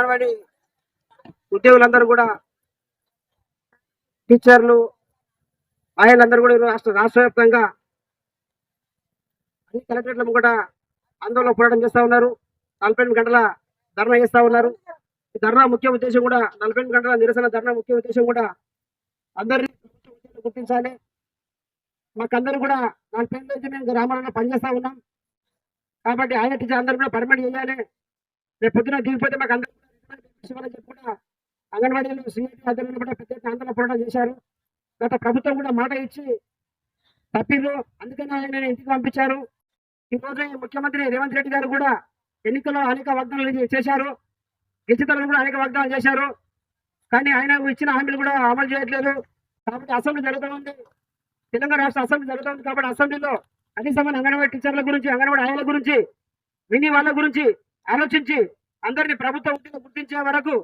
అంగన్వాడీ ఉద్యోగులందరూ కూడా టీచర్లు మహిళలందరూ కూడా రాష్ట్ర రాష్ట్ర వ్యాప్తంగా అన్ని కలెక్టరేట్ల కూడా ఆందోళన పోరాటం చేస్తా ఉన్నారు. నలభై ఎనిమిది గంటల ధర్నా చేస్తూ ఉన్నారు. ఈ ధర్నా ముఖ్య ఉద్దేశం కూడా నలభై ఎనిమిది గంటల నిరసన ధర్నా ముఖ్య ఉద్దేశం కూడా అందరినీ గుర్తించాలి. మాకందరూ కూడా నలభై ఎనిమిది నుంచి మేము గ్రామాలలో పనిచేస్తూ ఉన్నాం. కాబట్టి ఆయన టీచర్ అందరూ కూడా పర్మిట్ చేయాలి. రేపు పొద్దున దిగిపోతే మాకు అందరూ ఇవ్వాలని కూడా అంగన్వాడీలు సిఐటి ఆధ్వర్యంలో కూడా పెద్ద ఆందోళన పోరాటం చేశారు. గత ప్రభుత్వం కూడా మాట ఇచ్చి తప్పిర్రు. అందుకని ఆయన ఇంటికి పంపించారు. ఈ రోజు ఈ ముఖ్యమంత్రి రేవంత్ రెడ్డి గారు కూడా ఎన్నికల్లో అనేక వాగ్దానాలు చేశారు. గెలిచితలు కూడా అనేక వాగ్దానాలు చేశారు. కానీ ఆయన ఇచ్చిన హామీలు కూడా అమలు చేయట్లేదు. కాబట్టి అసెంబ్లీ జరుగుతూ ఉంది. తెలంగాణ రాష్ట్ర అసెంబ్లీ జరుగుతూ ఉంది కాబట్టి అసెంబ్లీలో సమయం అంగన్వాడీ టీచర్ల గురించి అంగన్వాడీ ఆయల గురించి విని వాళ్ళ గురించి ఆలోచించి అందరిని ప్రభుత్వ ఉద్యోగం గుర్తించే వరకు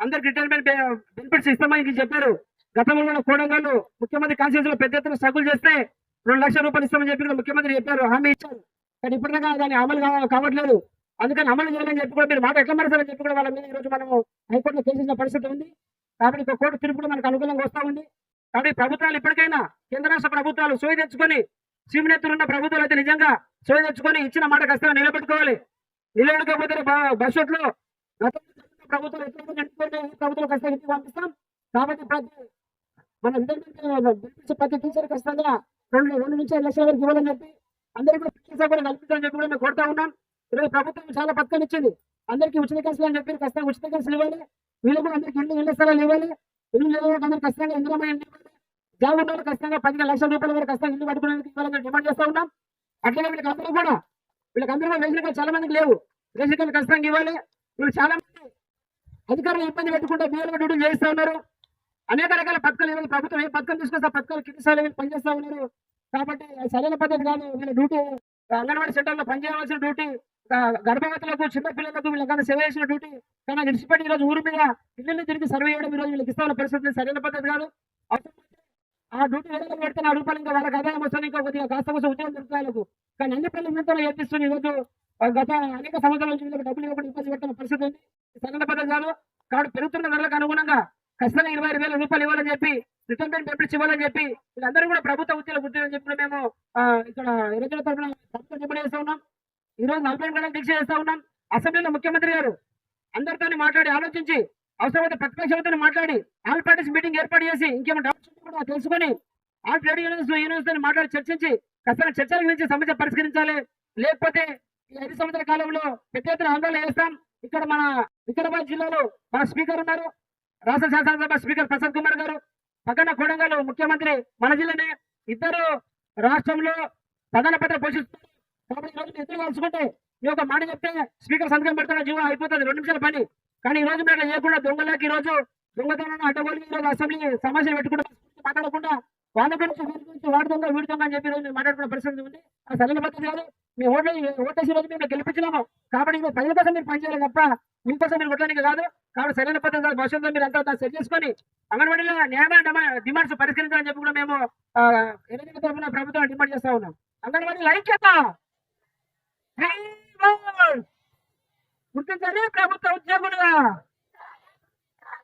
అందరికి రిటైర్మెంట్ బెనిఫిట్స్ ఇస్తామని ఇది చెప్పారు. గతంలో కూడా కోడంగాళ్ళు ముఖ్యమంత్రి కాన్స్టిట్యూన్స్లో పెద్ద ఎత్తున స్ట్రగుల్ చేస్తే రెండు లక్షల రూపాయలు ఇస్తామని చెప్పి ముఖ్యమంత్రి చెప్పారు. హామీ ఇచ్చారు. కానీ ఇప్పటిదాకా దాని అమలు కావట్లేదు. అందుకని అమలు చేయాలని చెప్పి కూడా మీరు మాట ఎట్లా మరసారని చెప్పి కూడా వాళ్ళ మీద ఈరోజు రోజు మనము హైకోర్టులో కేసు పరిస్థితి ఉంది. కాబట్టి ఒక కోర్టు తీర్పు మనకు అనుకూలంగా వస్తా ఉంది. కాబట్టి ప్రభుత్వాలు ఇప్పటికైనా కేంద్ర రాష్ట్ర ప్రభుత్వాలు సోయి తెచ్చుకొని చీమనెత్తులున్న ప్రభుత్వాలు అయితే నిజంగా సోయి తెచ్చుకొని ఇచ్చిన మాట ఖచ్చితంగా నిలబెట్టుకోవాలి. నిలబెట్టుకోకపోతే భ- భవిష్యత్తులో గతంలో జరిగిన ఎట్లయితే నడుపుకుంటే ఈ ప్రభుత్వం ఖచ్చితంగా ఇంటికి పంపిస్తాం. కాబట్టి ప్రతి మన బెనిఫిట్స్ ప్రతి టీచర్ ఖచ్చితంగా రెండు రెండు నుంచి ఐదు లక్షల వరకు ఇవ్వాలని చెప్పి అందరికీ కూడా పిల్లలు కూడా కల్పించాలని చెప్పి కూడా మేము కోరుతా ఉన్నాం. ఈరోజు ప్రభుత్వం చాలా పథకాలు ఇచ్చింది. అందరికీ ఉచిత కేసులు అని చెప్పి ఖచ్చితంగా ఉచిత కేసులు ఇవ్వాలి. వీళ్ళు కూడా అందరికీ ఇల్లు ఇళ్ళ స్థలాలు ఇవ్వాలి. ఇల్లు లేని ఖచ్చితంగా ఇంద్రమైన ఇల్లు ఇవ్వాలి. జాబ్ ఉన్న వాళ్ళకి ఖచ్చితంగా పదిహేను లక్షల రూపాయల వరకు ఖచ్చితంగా ఇల్లు కట్టుకునేందుకు ఇవ్వాలని డిమాండ్ చేస్తూ ఉన్నాం. అట్లనే వీళ్ళకి అందరూ కూడా వీళ్ళకి అందరూ రేషన్ కార్డు చాలా మందికి లేవు. రేషన్ కార్డు ఖచ్చితంగా ఇవ్వాలి. వీళ్ళు చాలా మంది అధికారులు ఇబ్బంది పెట్టుకుంటే బియ్యాలు డ్యూటీలు చేస్తూ ఉన్నారు. అనేక రకాల పథకాలు ఇవ్వాలి ప్రభుత్వం ఏ పథకం తీసుకొస్తే పథకాలు కింది పనిచేస్తూ ఉన్నారు. కాబట్టి సరైన పద్ధతి కాదు. వీళ్ళ డ్యూటీ అంగన్వాడీ సెంటర్లో పనిచేయవలసిన డ్యూటీ గర్భవతులకు చిన్న పిల్లలకు వీళ్ళకన్నా సేవ చేసిన డ్యూటీ. కానీ విడిచిపెట్టి ఈరోజు ఊరి మీద ఇల్లు తిరిగి సర్వే చేయడం ఈరోజు వీళ్ళకి ఇస్తామన్న పరిస్థితి సరైన పద్ధతి కాదు. ఆ డ్యూటీ వేరే పెడితే ఆ రూపాయలు ఇంకా వాళ్ళకి ఆదాయం వస్తుంది ఇంకా కొద్దిగా కాస్త కోసం ఉద్యోగం దొరుకుతాయి కానీ అన్ని పనులు ఇంతలో ఏర్పిస్తుంది ఈరోజు. గత అనేక సంవత్సరాల నుంచి వీళ్ళకి డబ్బులు ఇవ్వకుండా ఇబ్బంది పెట్టిన పరిస్థితి ఉంది. ఇది సరైన కాదు. కాబట్టి పెరుగుతున్న ధరలకు అనుగుణంగా ఖచ్చితంగా ఇరవై ఐదు వేల రూపాయలు ఇవ్వాలని చెప్పి రిటర్న్ పేమెంట్స్ ఇవ్వాలని చెప్పి వీళ్ళందరూ కూడా ప్రభుత్వ ఉద్యోగ ఉద్యోగం చెప్పిన మేము ఇక్కడ రైతుల తరఫున ప్రభుత్వం డిమాండ్ చేస్తా ఉన్నాం. ఈ రోజు నలభై గంటల దీక్ష చేస్తా ఉన్నాం. అసెంబ్లీలో ముఖ్యమంత్రి గారు అందరితో మాట్లాడి ఆలోచించి అవసరమైతే ప్రతిపక్షాలతో మాట్లాడి ఆల్ పార్టీస్ మీటింగ్ ఏర్పాటు చేసి ఇంకేమైనా డౌట్స్ కూడా తెలుసుకొని ఆల్ ట్రేడ్ యూనియన్స్ యూనియన్స్తో మాట్లాడి చర్చించి ఖచ్చితంగా చర్చల గురించి సమస్య పరిష్కరించాలి. లేకపోతే ఈ ఐదు సంవత్సరాల కాలంలో పెద్ద ఎత్తున ఆందోళన చేస్తాం. ఇక్కడ మన వికారాబాద్ జిల్లాలో మన స్పీకర్ ఉన్నారు. రాష్ట్ర శాసనసభ స్పీకర్ ప్రసాద్ కుమార్ గారు. పక్కన కొడంగల్ ముఖ్యమంత్రి మన జిల్లానే. ఇద్దరు రాష్ట్రంలో ప్రధాన పాత్ర పోషిస్తారు కాబట్టి ఈ ఇద్దరు కలుసుకుంటే ఈ యొక్క మాట చెప్తే స్పీకర్ సంతకం పెడుతున్న జీవనం అయిపోతుంది. రెండు నిమిషాల పని. కానీ ఈ రోజు మేము లేకుండా దొంగలకి రోజు దొంగతనాన్ని అడ్డగోలు రోజు అసెంబ్లీ సమావేశం పెట్టుకుంటూ మాట్లాడకుండా వాళ్ళ గురించి వీరి గురించి వాడి దొంగ వీడి దొంగ అని చెప్పి రోజు మాట్లాడుకున్న పరిస్థితి ఉంది. ఆ సరైన పద్ధతి కాదు. మీ ఓట్లు ఓటేసి రోజు మేము గెలిపించినాము. కాబట్టి ఇది ప్రజల కోసం మీరు పనిచేయాలి తప్ప మీకోసం మీరు కొట్టడానికి కాదు. కాబట్టి సరైన పద్ధతి కాదు. భవిష్యత్తులో మీరు అంతా సెట్ చేసుకొని అంగన్వాడీలో న్యాయమైన డిమాండ్స్ పరిష్కరించాలని చెప్పి కూడా మేము ఎన్నికల తరఫున ప్రభుత్వం డిమాండ్ చేస్తా ఉన్నాం. అంగన్వాడీ ఐక్యత Hey, గుర్తించండి ప్రభుత్వ ఉద్యోగులుగా?